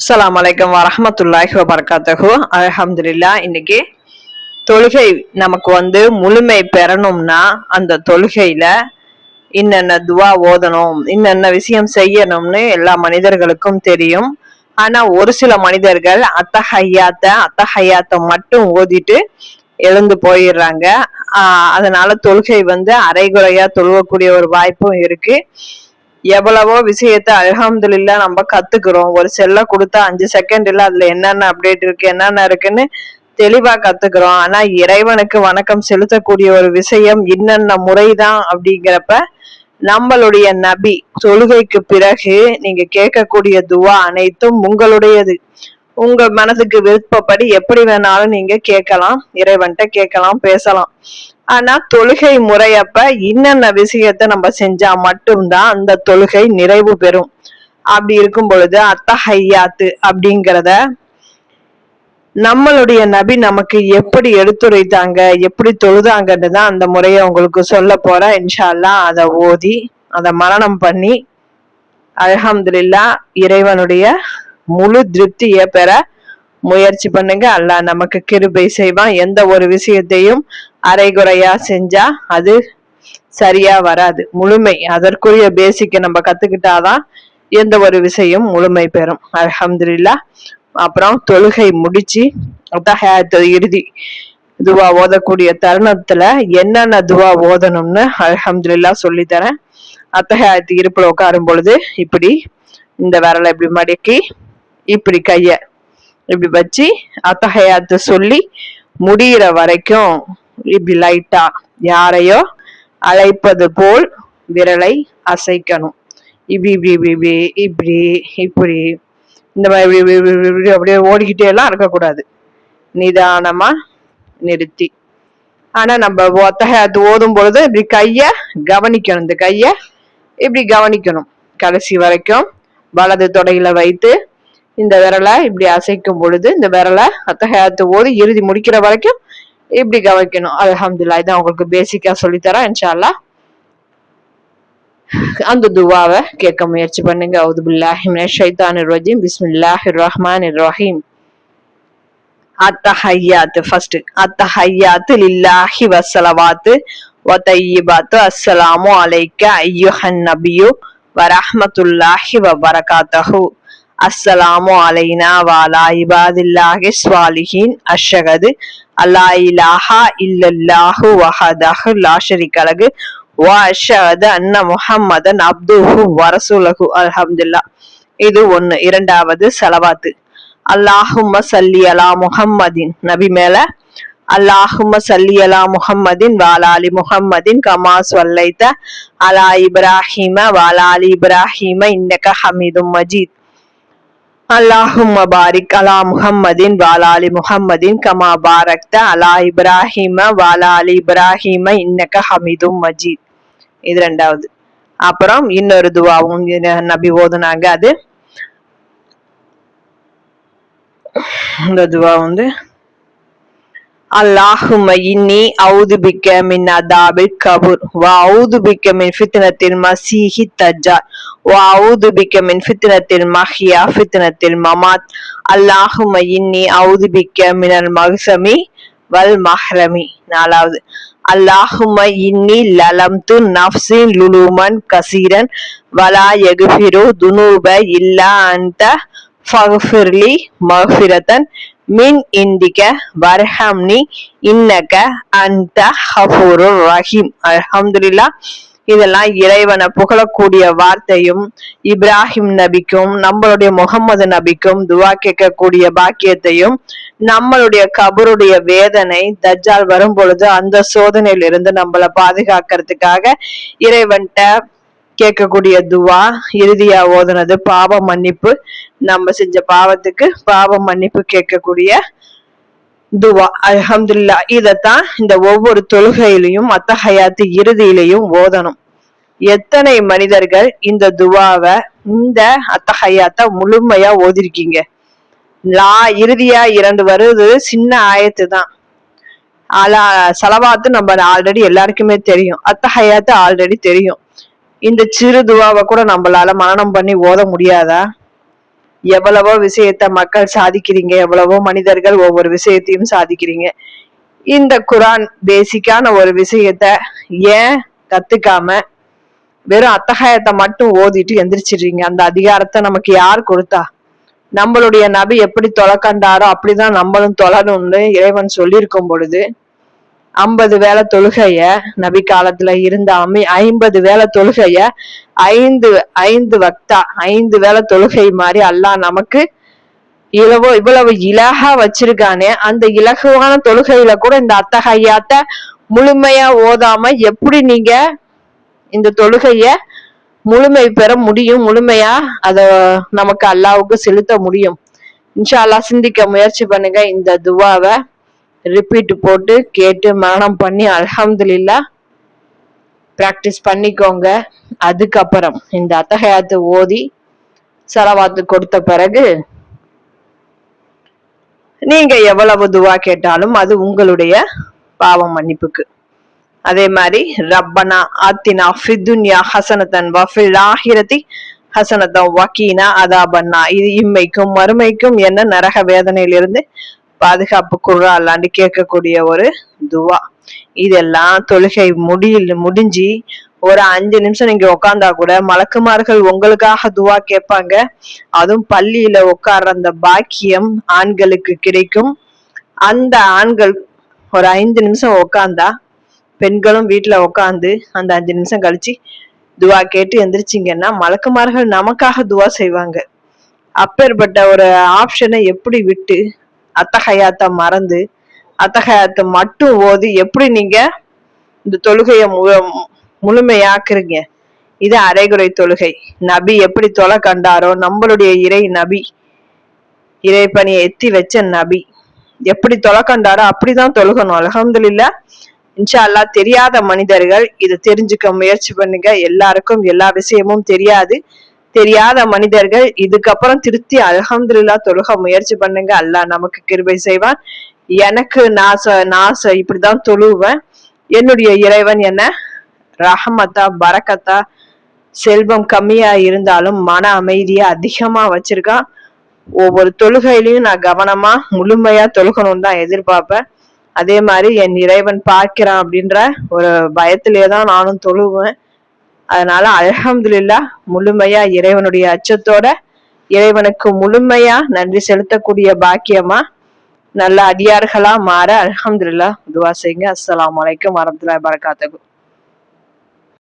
அஸ்லாம் வலைக்கம் வரஹமத்துல்லாஹி வபர்காத்தகு அல்ஹம்துலில்லா இன்னைக்கு தொழுகை நமக்கு வந்து முழுமை பெறணும்னா அந்த தொழுகையில இன்னென்ன துவா ஓதணும் இன்னென்ன விஷயம் செய்யணும்னு எல்லா மனிதர்களுக்கும் தெரியும். ஆனா ஒரு சில மனிதர்கள் அத்தஹையாத்த அத்தஹையாத்த மட்டும் ஓதிட்டு எழுந்து போயிடுறாங்க. ஆஹ் அதனால தொழுகை வந்து அரைகுறையா தொழுவக்கூடிய ஒரு வாய்ப்பும் இருக்கு. எவ்வளவோ விஷயத்த அல்ஹம்துலில்லா நம்ம கத்துக்கிறோம். ஒரு செல்ல கொடுத்தா அஞ்சு செகண்ட்ல அதுல என்னென்ன அப்டேட் இருக்கு என்னென்ன இருக்குன்னு தெளிவா கத்துக்கிறோம். ஆனா இறைவனுக்கு வணக்கம் செலுத்தக்கூடிய ஒரு விஷயம் இன்னென்ன முறைதான் அப்படிங்கிறப்ப நம்மளுடைய நபி தொழுகைக்கு பிறகு நீங்க கேட்கக்கூடிய துவா அனைத்தும் உங்களுடையது. உங்க மனதுக்கு விருப்பப்படி எப்படி வேணாலும் நீங்க கேட்கலாம். இறைவன்கிட்ட கேட்கலாம் பேசலாம். ஆனா தொழுகை முறையப்ப இன்னென்ன விஷயத்த நம்ம செஞ்சா மட்டும்தான் அந்த தொழுகை நிறைவு பெறும். அப்படி இருக்கும் பொழுது அத்தஹையாத்து அப்படிங்கிறத நம்மளுடைய நபி நமக்கு எப்படி எடுத்துரைத்தாங்க எப்படி தொழுதாங்கன்னு தான் அந்த முறையை உங்களுக்கு சொல்ல போறேன். இன்ஷால்லா அதை ஓதி அதை மரணம் பண்ணி அல்ஹம்துலில்லா இறைவனுடைய முழு திருப்தியை பெற முயற்சி பண்ணுங்க. அல்லாஹ் நமக்கு கிருபை செய்வான். எந்த ஒரு விஷயத்தையும் அரைகுறையா செஞ்சா அது சரியா வராது. முழுமை அதற்குரிய பேசிக்கை நம்ம கத்துக்கிட்டாதான் எந்த ஒரு விஷயம் முழுமை பெறும். அலமதுல்லா அப்புறம் தொழுகை முடிச்சு அத்தஹயாத்து இறுதி துவா ஓதக்கூடிய தருணத்துல என்னென்ன துவா ஓதணும்னு அலமதுல்லா சொல்லி தரேன் அத்தஹயாத்து இருப்பில் உட்காரும் பொழுது இப்படி இந்த விரலை இப்படி மடக்கி இப்படி கைய இப்படி வச்சு அத்தஹயாத்து சொல்லி முடியிற வரைக்கும் இப்படி லைட்டா யாரையோ அழைப்பது போல் விரலை அசைக்கணும். இப்படி இப்படி இப்படி இப்படி இப்படி இப்படி. இந்த மாதிரி இப்படி அப்படியே ஓடிக்கிட்டே எல்லாம் இருக்கக்கூடாது. நிதானமா நிறுத்தி. ஆனா நம்ம ஒத்தகையாத்து ஓதும் பொழுது இப்படி கைய கவனிக்கணும். இந்த கைய இப்படி கவனிக்கணும். கடைசி வரைக்கும் வலது தொடையில வைத்து இந்த விரலை இப்படி அசைக்கும் பொழுது இந்த விரலை அத்தகையாத்து போது இறுதி முடிக்கிற வரைக்கும் இப்படி கவனிக்கணும். அலஹம்துல்லா இதான் உங்களுக்கு பேசிக்கா சொல்லித்தரேன் இன்ஷால்லா அந்த துவாவை கேட்க முயற்சி பண்ணுங்க. அவுது பில்லாஹி மினஷ் ஷைத்தானிர் ரஜீம். பிஸ்மில்லாஹிர் ரஹ்மானிர் ரஹீம். அத்தஹையாத்து ஃபர்ஸ்ட் அத்தஹையாத்து லில்லாஹி வசலவாத்து வத்தையிபாத்து அஸ்ஸலாமு அலைக்க ஐயுஹன் நபியு வரஹமத்துல்லாஹி வபரகாத்தஹு அஸ்ஸலாமு அலைனா வாலா இபாதில்லாஹி ஸ்வாலிஹின் அஷ்ஷகது அல்லா இலாஹா இல்லல்லாஹு வஹதஹு லா ஷரீக வா அஷ்ஹது அன்ன முஹம்மதன் அப்துஹு வரசூலஹு அல்ஹம்துல்லா இது ஒன்று இரண்டாவது சலவாத்து அல்லாஹும்ம சல்லி அலா முஹம்மதின் நபி மேல அல்லாஹும்ம சல்லி அலா முஹம்மதின் வாலாலி முஹம்மதின் கமா சொல்லைத்த அலா இப்ராஹிம வாலாலி இப்ராஹிம இன்னக ஹமீதும் மஜீத் அல்லாஹும் பாரிக் அலா முஹம்மதின் வாலாலி முஹம்மதின் கமா பாரக்த அலா இப்ராஹிம வாலாலி இப்ராஹிம இன்னக ஹமீதும் மஜீத் இது ரெண்டாவது அப்புறம் இன்னொரு துவாவும் நபி ஓதுனாங்க அது இந்த துவா வந்து அல்லாஹும்ம இன்னி அவுது பிக்க மின் அதாபில் கபூர் வ அவுது பிக்க மின் ஃபித்னத்தில் மசீஹி தஜ்ஜால் வா அவுது பிக்க மின் ஃபித்னத்தில் மஹியா ஃபித்னத்தில் மமாத் அல்லாஹும்ம இன்னி அவுது பிக்க மினல் மக்சமி வல் மஹ்ரமி நாலாவது அல்லாஹும்ம இன்னி லலம்து நஃப்சி லுலுமன் கசீரன் வலா யகுஃபிரு துனூப இல்லா அன்த ஃபஃபிர்லி மஃபிரத்தன் மின் இந்திக வர்ஹம்னி இன்னக அந்த ஹஃபூரு ரஹீம் அல்ஹம்துலில்லா இதெல்லாம் இறைவனை புகழக்கூடிய வார்த்தையும் இப்ராஹிம் நபிக்கும் நம்மளுடைய முகமது நபிக்கும் துவா கேட்கக்கூடிய பாக்கியத்தையும் நம்மளுடைய கபருடைய வேதனை தஜ்ஜால் வரும் பொழுது அந்த சோதனையிலிருந்து நம்மளை பாதுகாக்கிறதுக்காக இறைவன்கிட்ட கேட்கக்கூடிய துவா இறுதியா ஓதுனது பாவ மன்னிப்பு. நம்ம செஞ்ச பாவத்துக்கு பாவ மன்னிப்பு கேட்கக்கூடிய துவா அல்ஹம்துலில்லா இதைத்தான் இந்த ஒவ்வொரு தொழுகையிலையும் அத்தஹயாத்து இறுதியிலையும் ஓதணும். எத்தனை மனிதர்கள் இந்த துவாவை இந்த அத்தஹயாத்த முழுமையா ஓதிருக்கீங்க? லா இறுதியா இரண்டு வருது சின்ன ஆயத்து தான். அலா செலவாத்து நம்ம ஆல்ரெடி எல்லாருக்குமே தெரியும். அத்தஹயாத்து ஆல்ரெடி தெரியும். இந்த சிறு துவாவை கூட நம்மளால மரணம் பண்ணி ஓத முடியாதா? எவ்வளவோ விஷயத்த மக்கள் சாதிக்கிறீங்க எவ்வளவோ மனிதர்கள் ஒவ்வொரு விஷயத்தையும் சாதிக்கிறீங்க. இந்த குரான் பேசிக்கான ஒரு விஷயத்த ஏன் கத்துக்காம வெறும் அத்தகாயத்தை மட்டும் ஓதிட்டு எந்திரிச்சிடுறீங்க? அந்த அதிகாரத்தை நமக்கு யார் கொடுத்தா? நம்மளுடைய நபி எப்படி தொலை கண்டாரோ அப்படிதான் நம்மளும் தொழணும்னு இறைவன் சொல்லியிருக்கும் பொழுது ஐம்பது வேலை தொழுகைய நபி காலத்துல இருந்த அமை ஐம்பது வேலை தொழுகைய ஐந்து ஐந்து வக்தா ஐந்து வேலை தொழுகை மாதிரி அல்லாஹ் நமக்கு இவ்வளவு இவ்வளவு இலகா வச்சிருக்கானே அந்த இலகுவான தொழுகையில கூட இந்த அத்தகையாத்த முழுமையா ஓதாம எப்படி நீங்க இந்த தொழுகைய முழுமை பெற முடியும் முழுமையா அத நமக்கு அல்லாவுக்கு செலுத்த முடியும். இன்ஷா அல்லா சிந்திக்க முயற்சி பண்ணுங்க. இந்த துவாவை ரிப்பீட் போட்டு கேட்டு மரணம் பண்ணி அலமதுல்லா ப்ராக்டிஸ் பண்ணிக்கோங்க. அதுக்கப்புறம் இந்த அத்தகையாத்து ஓதி செலவாத்து கொடுத்த பிறகு நீங்க எவ்வளவு துவா கேட்டாலும் அது உங்களுடைய பாவம் மன்னிப்புக்கு. அதே மாதிரி ரப்பனா ஆத்தினா ஃபிதுன்யா ஹசனத்தன் வஃபில் ஆஹிரதி ஹசனத்தன் வக்கீனா அதாபன்னா. இது இம்மைக்கும் மறுமைக்கும் என்ன நரக வேதனையிலிருந்து பாதுகாப்பு குழாலான்னு கேட்கக்கூடிய ஒரு துவா. இதெல்லாம் தொழுகை முடியல முடிஞ்சு ஒரு அஞ்சு நிமிஷம் நீங்க உட்காந்தா கூட மலக்குமார்கள் உங்களுக்காக துவா கேட்பாங்க. அதுவும் பள்ளியில உட்கார்ற அந்த பாக்கியம் ஆண்களுக்கு கிடைக்கும். அந்த ஆண்கள் ஒரு ஐந்து நிமிஷம் உட்காந்தா பெண்களும் வீட்டுல உட்காந்து அந்த அஞ்சு நிமிஷம் கழிச்சு துவா கேட்டு எந்திரிச்சிங்கன்னா மலக்குமார்கள் நமக்காக துவா செய்வாங்க. அப்பேற்பட்ட ஒரு ஆப்ஷனை எப்படி விட்டு அத்தகையாத்த மறந்து அத்தகையாத்த மட்டும் ஓதி எப்படி நீங்க இந்த தொழுகைய முழுமையாக்குறீங்க? இது அரைகுறை தொழுகை. நபி எப்படி தொலை கண்டாரோ நம்மளுடைய இறை நபி இறைப்பணியை எத்தி வச்ச நபி எப்படி தொலை கண்டாரோ அப்படிதான் தொழுகணும். அலகம்துல்லா இன்ஷா அல்லா தெரியாத மனிதர்கள் இதை தெரிஞ்சுக்க முயற்சி பண்ணுங்க. எல்லாருக்கும் எல்லா விஷயமும் தெரியாது. தெரியாத மனிதர்கள் இதுக்கப்புறம் திருத்தி அலகம்துல்லா தொழுக முயற்சி பண்ணுங்க. அல்லாஹ் நமக்கு கிருபை செய்வான். எனக்கு நாச நாச இப்படிதான் தொழுவேன். என்னுடைய இறைவன் என்ன? ரஹமத்தா பரக்கத்தா செல்வம் கம்மியா இருந்தாலும் மன அமைதியா அதிகமா வச்சிருக்கான். ஒவ்வொரு தொழுகையிலையும் நான் கவனமா முழுமையா தொழுகணும்னு தான் எதிர்பார்ப்பேன். அதே மாதிரி என் இறைவன் பார்க்கிறான் அப்படின்ற ஒரு பயத்திலே தான் நானும் தொழுவேன். அதனால அலஹம்துல்லா முழுமையா இறைவனுடைய அச்சத்தோட இறைவனுக்கு முழுமையா நன்றி செலுத்தக்கூடிய பாக்கியமா நல்ல அடியார்களா மாற அலஹம்துல்லா துவா செய்யுங்க. அஸ்லாம் வலைக்கம் வரமத்துல வரகாத்தகும்